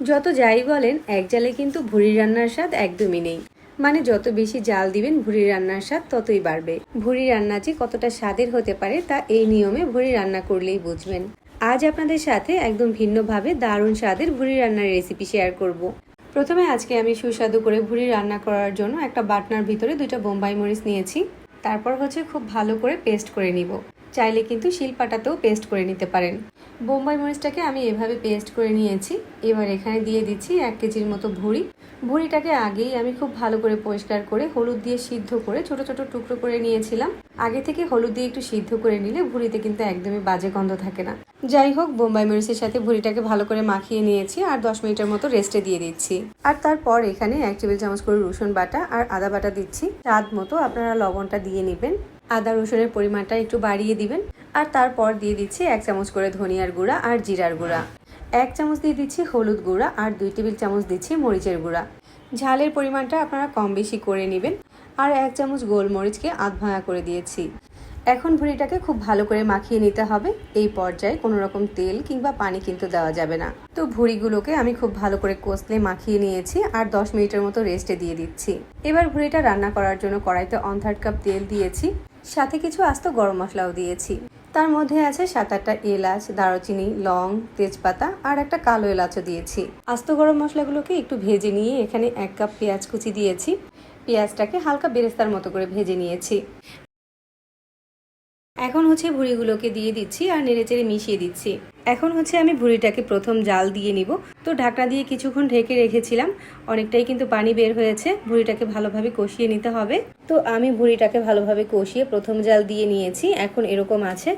যত যাই বলেন, এক জালে কিন্তু ভুড়ি রান্নার স্বাদ একদমই নেই। মানে যত বেশি জাল দিবেন ভুড়ি রান্নার স্বাদ ততই বাড়বে। ভুড়ি রান্না যে কতটা স্বাদের হতে পারে, তা এই নিয়মে ভুড়ি রান্না করলেই বুঝবেন। আজ আপনাদের সাথে একদম ভিন্নভাবে দারুণ স্বাদের ভুড়ি রান্নার রেসিপি শেয়ার করব। প্রথমে আজকে আমি সুস্বাদু করে ভুড়ি রান্না করার জন্য একটা বাটনার ভিতরে দুইটা বোম্বাই মরিচ নিয়েছি। তারপর হচ্ছে খুব ভালো করে পেস্ট করে নিব। চাইলে কিন্তু শিলপাটাতেও পেস্ট করে নিতে পারেন। বোম্বাই মরিচটাকে আমি এভাবে পেস্ট করে নিয়েছি। এবার এখানে দিয়ে দিচ্ছি এক কেজির মতো ভুড়ি। ভুড়িটাকে আগেই আমি খুব ভালো করে পরিষ্কার করে হলুদ দিয়ে সিদ্ধ করে ছোট ছোট টুকরো করে নিয়েছিলাম। আগে থেকে হলুদ দিয়ে একটু সিদ্ধ করে নিলে ভুড়িতে কিন্তু একদমই বাজে গন্ধ থাকে না। যাই হোক, বোম্বাই মরিচের সাথে ভুড়িটাকে ভালো করে মাখিয়ে নিয়েছি আর দশ মিনিটের মতো রেস্টে দিয়ে দিচ্ছি। আর তারপর এখানে এক টেবিল চামচ করে রসুন বাটা আর আদা বাটা দিচ্ছি। স্বাদ মতো আপনারা লবণটা দিয়ে নেবেন। আদা রসুনের পরিমাণটা একটু বাড়িয়ে দিবেন। আর তারপর দিয়ে দিচ্ছি এক চামচ করে ধনিয়ার গুঁড়া আর জিরার গুঁড়া। এক চামচ দিয়ে দিচ্ছি হলুদ গুঁড়া আর দুই টেবিল চামচ দিচ্ছি মরিচের গুঁড়া। ঝালের পরিমাণটা আপনারা কম বেশি করে নেবেন। আর এক চামচ গোলমরিচকে আধ ভাঙা করে দিয়েছি। এখন ভুড়িটাকে খুব ভালো করে মাখিয়ে নিতে হবে। এই পর্যায়ে কোনো রকম তেল কিংবা পানি কিন্তু দেওয়া যাবে না। তো ভুড়িগুলোকে আমি খুব ভালো করে কষলে মাখিয়ে নিয়েছি আর দশ মিনিটের মতো রেস্টে দিয়ে দিচ্ছি। এবার ভুড়িটা রান্না করার জন্য কড়াইতে অন থার্ড কাপ তেল দিয়েছি। সাথে কিছু আস্ত গরম মশলাও দিয়েছি। তার মধ্যে আছে সাত আটটা এলাচ, দারুচিনি, লং, তেজপাতা আর একটা কালো এলাচও দিয়েছি। আস্ত গরম মশলাগুলোকে একটু ভেজে নিয়ে এখানে এক কাপ পেঁয়াজ কুচি দিয়েছি। পেঁয়াজটাকে হালকা বেরেস্তার মতো করে ভেজে নিয়েছি। এখন হচ্ছে ভুড়িগুলোকে দিয়ে দিচ্ছি আর নেড়েচেড়ে মিশিয়ে দিচ্ছি। এখন হচ্ছে আমি ভুড়িটাকে প্রথম জাল দিয়ে নিব। তো ঢাকনা দিয়ে কিছুক্ষণ ঢেকে রেখেছিলাম। অনেকটাই কিন্তু পানি বের হয়েছে। ভুড়িটাকে ভালোভাবে কষিয়ে নিতে হবে। তো আমি ভুড়িটাকে ভালোভাবে কষিয়ে প্রথম জাল দিয়ে নিয়েছি। এখন এরকম আছে।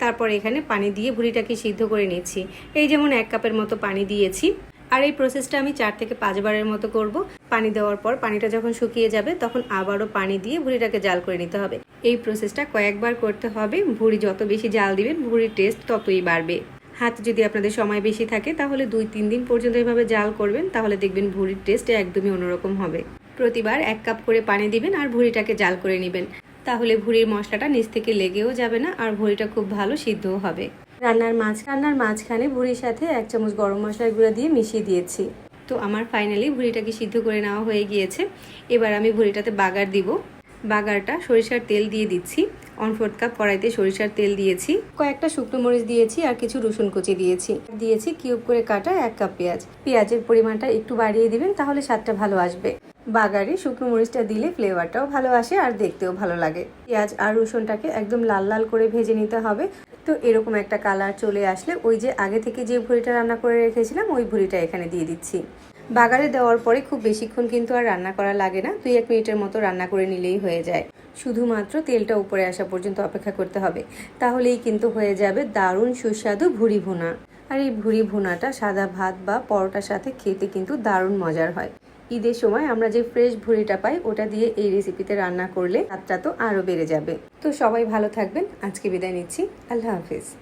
তারপর এখানে পানি দিয়ে ভুড়িটাকে সিদ্ধ করে নিচ্ছি। এই যেমন এক কাপের মতো পানি দিয়েছি। আর এই প্রসেসটা আমি চার থেকে পাঁচবারের মতো করব। পানি দেওয়ার পর পানিটা যখন শুকিয়ে যাবে, তখন আবারও পানি দিয়ে ভুড়িটাকে জাল করে নিতে হবে। এই প্রসেসটা কয়েকবার করতে হবে। ভুড়ি যত বেশি জাল দিবেন, ভুড়ির টেস্ট ততই বাড়বে। হাতে যদি আপনাদের সময় বেশি থাকে, তাহলে দুই তিন দিন পর্যন্ত এভাবে জাল করবেন, তাহলে দেখবেন ভুড়ির টেস্ট একদমই অন্যরকম হবে। প্রতিবার এক কাপ করে পানি দিবেন আর ভুড়িটাকে জাল করে নেবেন। তাহলে ভুড়ির মশলাটা নিচ থেকে লেগেও যাবে না, আর ভুড়িটা খুব ভালো সিদ্ধও হবে। রান্নার মাছ রান্নার মাঝখানে ভুড়ির সাথে এক চামচ গরম মশলার গুঁড়া দিয়ে মিশিয়ে দিয়েছি। তো আমার ফাইনালি ভুড়িটাকে সিদ্ধ করে নেওয়া হয়ে গিয়েছে। এবার আমি ভুড়িটাতে বাগার দিব। বাগারটা সরিষার তেল দিয়ে দিচ্ছি। অন ফোর্থ কাপ কড়াইতে সরিষার তেল দিয়েছি। কয়েকটা শুকনো মরিচ দিয়েছি আর কিছু রসুন কুচি দিয়েছি। দিয়েছি কিউব করে কাটা এক কাপ পেঁয়াজ। পেঁয়াজের পরিমাণটা একটু বাড়িয়ে দিবেন, তাহলে স্বাদটা ভালো আসবে। বাগারে শুকনো মরিচটা দিলে ফ্লেভারটাও ভালো আসে আর দেখতেও ভালো লাগে। পেঁয়াজ আর রসুনটাকে একদম লাল লাল করে ভেজে নিতে হবে। তো এরকম একটা কালার চলে আসলে ওই যে আগে থেকে যে ভুড়িটা রান্না করে রেখেছিলাম, ওই ভুড়িটা এখানে দিয়ে দিচ্ছি। বাগারে দেওয়ার পরে খুব বেশিক্ষণ কিন্তু আর রান্না করা লাগে না। দুই এক মিনিটের মতো রান্না করে নিলেই হয়ে যায়। শুধুমাত্র তেলটা উপরে আসা পর্যন্ত অপেক্ষা করতে হবে। তাহলেই কিন্তু হয়ে যাবে দারুণ সুস্বাদু ভুড়ি ভুনা। আর এই ভুড়ি ভুনাটা সাদা ভাত বা পরোটার সাথে খেতে কিন্তু দারুণ মজার হয়। ঈদের সময় আমরা যে ফ্রেশ ভুড়িটা পাই, ওটা দিয়ে এই রেসিপিতে রান্না করলে স্বাদটা তো আরও বেড়ে যাবে। তো সবাই ভালো থাকবেন। আজকে বিদায় নিচ্ছি। আল্লাহ হাফিজ।